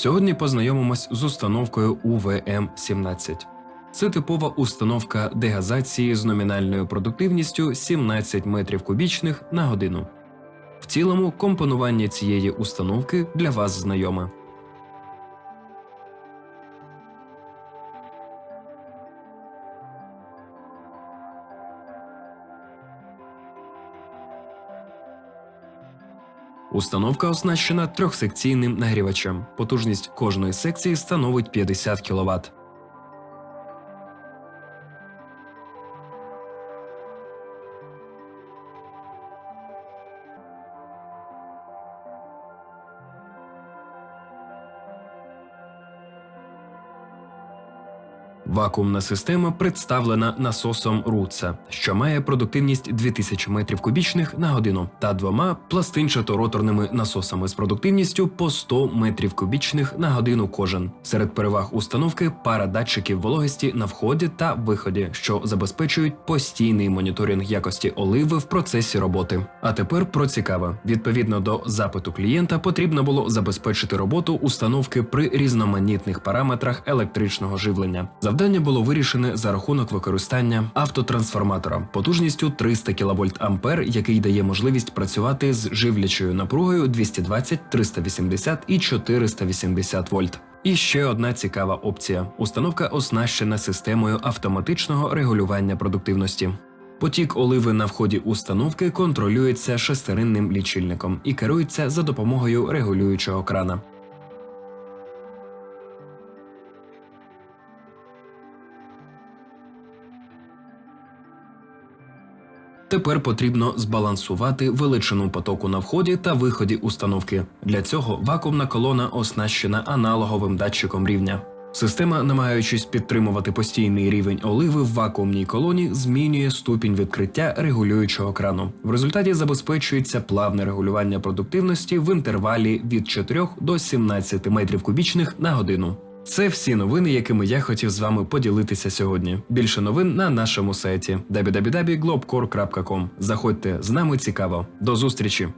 Сьогодні познайомимось з установкою УВМ-17. Це типова установка дегазації з номінальною продуктивністю 17 метрів кубічних на годину. В цілому компонування цієї установки для вас знайоме. Установка оснащена трьохсекційним нагрівачем. Потужність кожної секції становить 50 кВт. Вакуумна система представлена насосом Руца, що має продуктивність 2000 метрів кубічних на годину, та двома пластинчато-роторними насосами з продуктивністю по 100 метрів кубічних на годину кожен. Серед переваг установки пара датчиків вологості на вході та виході, що забезпечують постійний моніторинг якості оливи в процесі роботи. А тепер про цікаве: відповідно до запиту клієнта, потрібно було забезпечити роботу установки при різноманітних параметрах електричного живлення. Завдання було вирішене за рахунок використання автотрансформатора потужністю 300 кВт Ампер, який дає можливість працювати з живлячою напругою 220, 380 і 480 вольт. І ще одна цікава опція: установка оснащена системою автоматичного регулювання продуктивності. Потік оливи на вході установки контролюється шестеринним лічильником і керується за допомогою регулюючого крана. Тепер потрібно збалансувати величину потоку на вході та виході установки. Для цього вакуумна колона оснащена аналоговим датчиком рівня. Система, намагаючись підтримувати постійний рівень оливи в вакуумній колоні, змінює ступінь відкриття регулюючого крану. В результаті забезпечується плавне регулювання продуктивності в інтервалі від 4 до 17 метрів кубічних на годину. Це всі новини, якими я хотів з вами поділитися сьогодні. Більше новин на нашому сайті www.globcore.com. Заходьте з нами цікаво. До зустрічі!